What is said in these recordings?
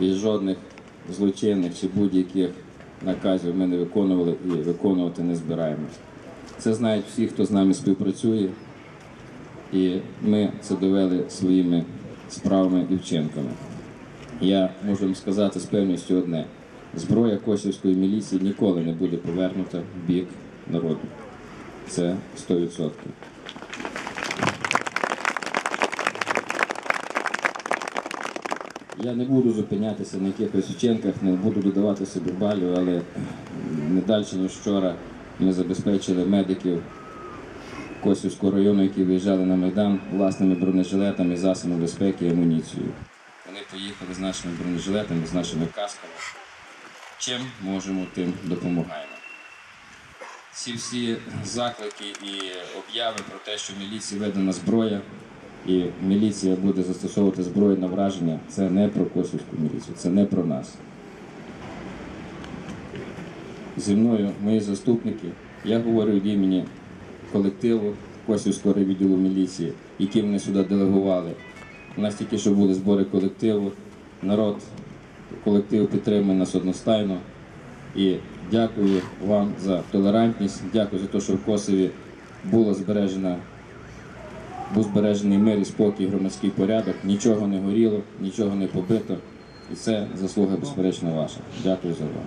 і жодних злочинних чи будь-яких наказів ми не виконували і виконувати не збираємось. Це знають всі, хто з нами співпрацює, і ми це довели своїми справами і вчинками. Я можу вам сказати з певністю одне: зброя Косівської міліції ніколи не буде повернута в бік народу. Це 100%. Я не буду зупинятися на якихось вчинках, не буду додавати собі балів, але не далі, ніж вчора ми забезпечили медиків Косівського району, які виїжджали на Майдан власними бронежилетами, засобами безпеки і амуніцією. Вони поїхали з нашими бронежилетами, з нашими касками. Чим можемо, тим допомагаємо. Ці всі заклики і обяви про те, що міліції видана зброя, і міліція буде застосовувати зброю на враження, це не про Косівську міліцію, це не про нас. Зі мною мої заступники. Я говорю від імені колективу Косівського райвідділу міліції, які мене сюди делегували. У нас тільки що були збори колективу. Народ, колектив підтримує нас одностайно. І дякую вам за толерантність. Дякую за те, що в Косові було збережена, був збережений мир і спокій, громадський порядок. Нічого не горіло, нічого не побито. І це заслуга безперечно ваша. Дякую за увагу.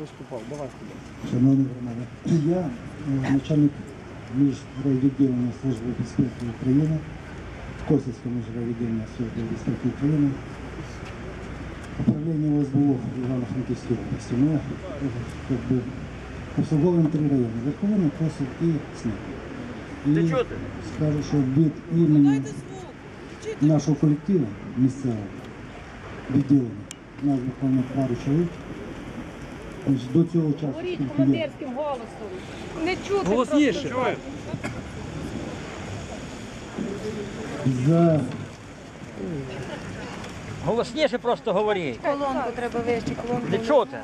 Виступав? Давай. Шановні громади, я е, начальник міжрайвідділення Служби безпеки України, Косівське міжрайвідділення Служби безпеки України, управління ОСБУ Івано-Франківської області. Ми е, как би, обслуговуємо три райони. Верховина, Косів і Снег. І скажу, що від імені нашого колективу місцевого відділення, у нас буквально пару чоловік, до цього часу Говоріть скільки є. командирським голосом. Не чути Голосніше. просто. За Голосніше просто говоріть. Колонку треба вище, колонку. Не чути.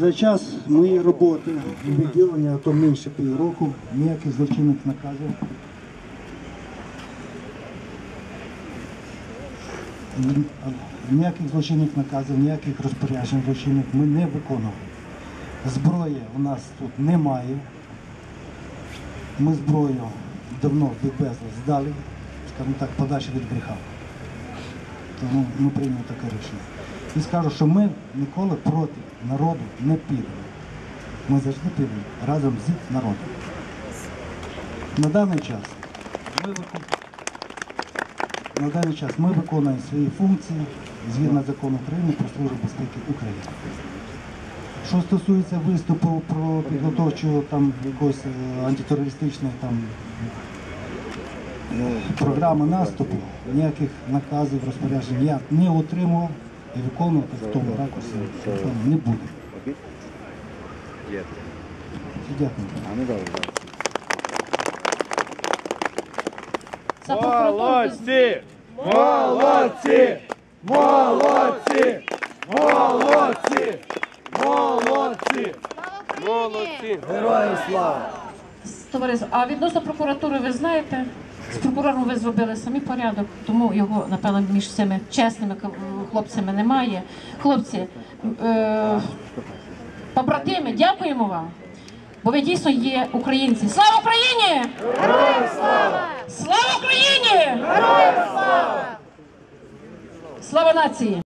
За час моєї роботи у відділенні, а то менше півроку, ніяких злочинних наказів. Ніяких злочинних наказів, ніяких розпоряджень злочинних ми не виконували. Зброї у нас тут немає. Ми зброю давно відвезли, здали, скажімо так, подальше від гріха. Тому ми прийняли таке рішення. І скажу, що ми ніколи проти народу не підемо. Ми завжди підемо разом з народом. На даний час ми. На даний час ми виконуємо свої функції згідно закону України про службу безпеки України. Що стосується виступу про підготовчу там якоїсь е, антитерористичної там програми наступу, ніяких наказів, розпоряджень я не отримував і виконувати в тому ракурсі не буду. Дякую. Молодці! Молодці! Молодці! Молодці! Молодці! Молодці! Героям слава! Товариство, а відносно прокуратури, ви знаєте, з прокурором ви зробили самі порядок, тому його, напевно, між цими чесними хлопцями немає. Хлопці, е, побратими, дякуємо вам, бо ви дійсно є українці. Слава Україні! Героям слава! Слава Україні! Героям слава! Слава нації!